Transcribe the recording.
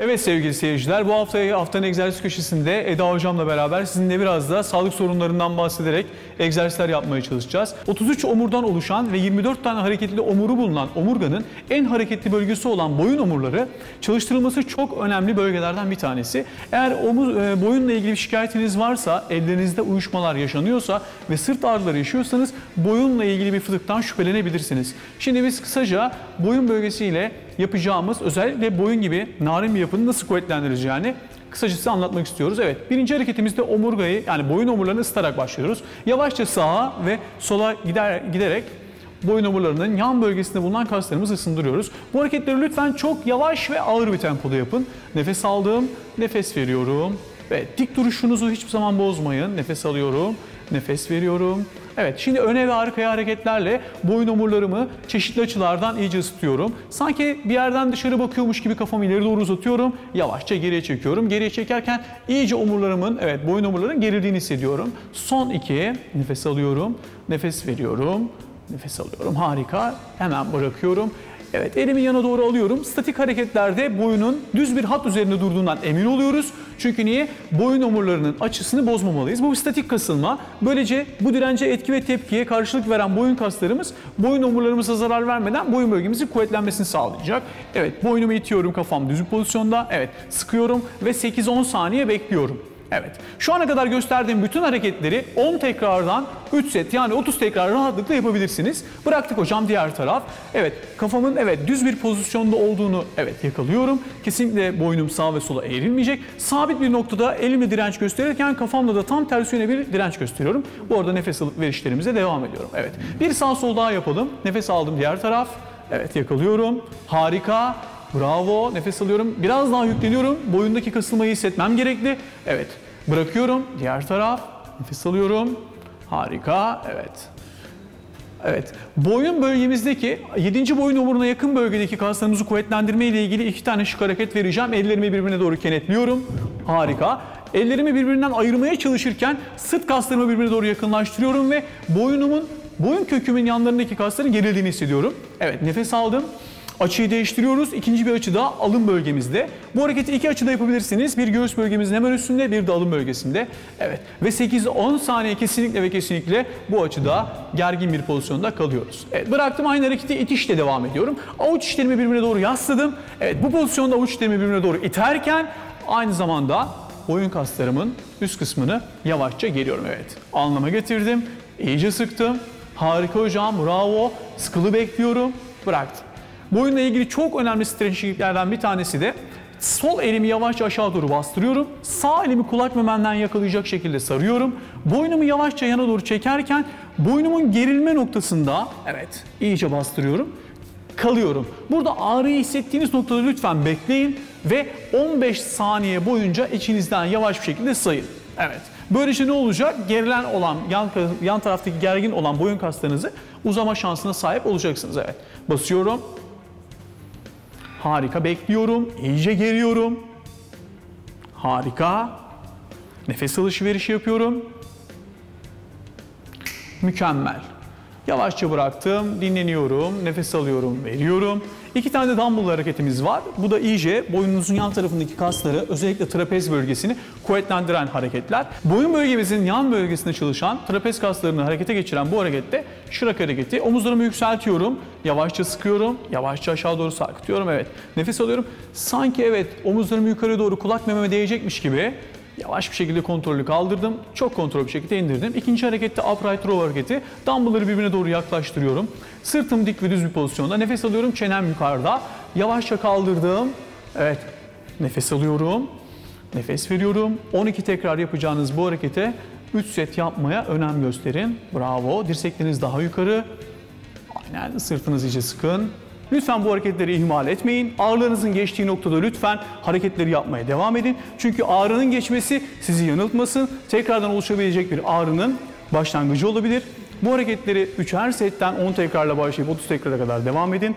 Evet sevgili seyirciler bu hafta haftanın egzersiz köşesinde Eda hocamla beraber sizinle biraz da sağlık sorunlarından bahsederek egzersizler yapmaya çalışacağız. 33 omurdan oluşan ve 24 tane hareketli omuru bulunan omurganın en hareketli bölgesi olan boyun omurları çalıştırılması çok önemli bölgelerden bir tanesi. Eğer omuz, e, boyunla ilgili bir şikayetiniz varsa, ellerinizde uyuşmalar yaşanıyorsa ve sırt ağrıları yaşıyorsanız boyunla ilgili bir fıtıktan şüphelenebilirsiniz. Şimdi biz kısaca boyun bölgesiyle yapacağımız özellikle boyun gibi narin bir yapının nasıl kuvvetlendireceğini kısacası anlatmak istiyoruz. Evet birinci hareketimizde omurgayı yani boyun omurlarını ısıtarak başlıyoruz. Yavaşça sağa ve sola gider, giderek boyun omurlarının yan bölgesinde bulunan kaslarımızı ısındırıyoruz. Bu hareketleri lütfen çok yavaş ve ağır bir tempoda yapın. Nefes aldım, nefes veriyorum. Ve dik duruşunuzu hiçbir zaman bozmayın. Nefes alıyorum, nefes veriyorum. Evet şimdi öne ve arkaya hareketlerle boyun omurlarımı çeşitli açılardan iyice ısıtıyorum. Sanki bir yerden dışarı bakıyormuş gibi kafamı ileri doğru uzatıyorum. Yavaşça geriye çekiyorum. Geriye çekerken iyice omurlarımın, evet boyun omurlarının gerildiğini hissediyorum. Son iki, nefes alıyorum, nefes veriyorum, nefes alıyorum. Harika. Hemen bırakıyorum. Evet elimi yana doğru alıyorum. Statik hareketlerde boyunun düz bir hat üzerinde durduğundan emin oluyoruz. Çünkü niye? Boyun omurlarının açısını bozmamalıyız. Bu bir statik kasılma. Böylece bu dirence etki ve tepkiye karşılık veren boyun kaslarımız boyun omurlarımıza zarar vermeden boyun bölgemizin kuvvetlenmesini sağlayacak. Evet boynumu itiyorum kafam düz pozisyonda. Evet sıkıyorum ve 8-10 saniye bekliyorum. Evet. Şu ana kadar gösterdiğim bütün hareketleri 10 tekrardan 3 set yani 30 tekrar rahatlıkla yapabilirsiniz. Bıraktık hocam diğer taraf. Evet kafamın evet düz bir pozisyonda olduğunu evet yakalıyorum. Kesinlikle boynum sağa ve sola eğrilmeyecek. Sabit bir noktada elimle direnç gösterirken kafamla da tam tersi yöne bir direnç gösteriyorum. Bu arada nefes alıp verişlerimize devam ediyorum. Evet. Bir sağ sol daha yapalım. Nefes aldım diğer taraf. Evet yakalıyorum. Harika. Bravo. Nefes alıyorum. Biraz daha yükleniyorum. Boyundaki kasılmayı hissetmem gerekli. Evet. Bırakıyorum. Diğer taraf. Nefes alıyorum. Harika. Evet. Evet. Boyun bölgemizdeki 7. boyun omuruna yakın bölgedeki kaslarımızı kuvvetlendirme ile ilgili iki tane şık hareket vereceğim. Ellerimi birbirine doğru kenetliyorum. Harika. Ellerimi birbirinden ayırmaya çalışırken sırt kaslarımı birbirine doğru yakınlaştırıyorum ve boynumun, boyun kökümün yanlarındaki kasların gerildiğini hissediyorum. Evet nefes aldım. Açıyı değiştiriyoruz. İkinci bir açı da alın bölgemizde. Bu hareketi iki açıda yapabilirsiniz. Bir göğüs bölgemizin hemen üstünde, bir de alın bölgesinde. Evet. Ve 8-10 saniye kesinlikle ve kesinlikle bu açıda gergin bir pozisyonda kalıyoruz. Evet. Bıraktım aynı hareketi itişle devam ediyorum. Avuç içlerimi birbirine doğru yasladım. Evet. Bu pozisyonda avuç içlerimi birbirine doğru iterken aynı zamanda boyun kaslarımın üst kısmını yavaşça geriyorum. Evet. Alnıma getirdim. İyice sıktım. Harika hocam. Bravo. Sıkılı bekliyorum. Bıraktım. Boyunla ilgili çok önemli stretchinglerden bir tanesi de sol elimi yavaşça aşağı doğru bastırıyorum. Sağ elimi kulak memenden yakalayacak şekilde sarıyorum. Boynumu yavaşça yana doğru çekerken boynumun gerilme noktasında evet iyice bastırıyorum. Kalıyorum. Burada ağrıyı hissettiğiniz noktada lütfen bekleyin ve 15 saniye boyunca içinizden yavaş bir şekilde sayın. Evet. Böylece ne olacak? Gerilen olan, yan, yan taraftaki gergin olan boyun kaslarınızı uzama şansına sahip olacaksınız. Evet. Basıyorum. Harika bekliyorum. İyice geriyorum. Harika. Nefes alışverişi yapıyorum. Mükemmel. Yavaşça bıraktım, dinleniyorum, nefes alıyorum, veriyorum. İki tane de dumbbell hareketimiz var. Bu da iyice boynunuzun yan tarafındaki kasları, özellikle trapez bölgesini kuvvetlendiren hareketler. Boyun bölgemizin yan bölgesinde çalışan trapez kaslarını harekete geçiren bu harekette şırak hareketi. Omuzlarımı yükseltiyorum, yavaşça sıkıyorum, yavaşça aşağı doğru sarkıtıyorum. Evet, nefes alıyorum. Sanki evet omuzlarımı yukarı doğru kulak mememe değecekmiş gibi Yavaş bir şekilde kontrolü kaldırdım. Çok kontrol bir şekilde indirdim. İkinci harekette upright row hareketi. Dumbbell'ları birbirine doğru yaklaştırıyorum. Sırtım dik ve düz bir pozisyonda. Nefes alıyorum. Çenem yukarıda. Yavaşça kaldırdım. Evet. Nefes alıyorum. Nefes veriyorum. 12 tekrar yapacağınız bu harekete 3 set yapmaya önem gösterin. Bravo. Dirsekleriniz daha yukarı. Aynen sırtınız iyice sıkın. Lütfen bu hareketleri ihmal etmeyin. Ağrılarınızın geçtiği noktada lütfen hareketleri yapmaya devam edin. Çünkü ağrının geçmesi sizi yanıltmasın. Tekrardan oluşabilecek bir ağrının başlangıcı olabilir. Bu hareketleri 3'er setten 10 tekrarla başlayıp 30 tekrara kadar devam edin.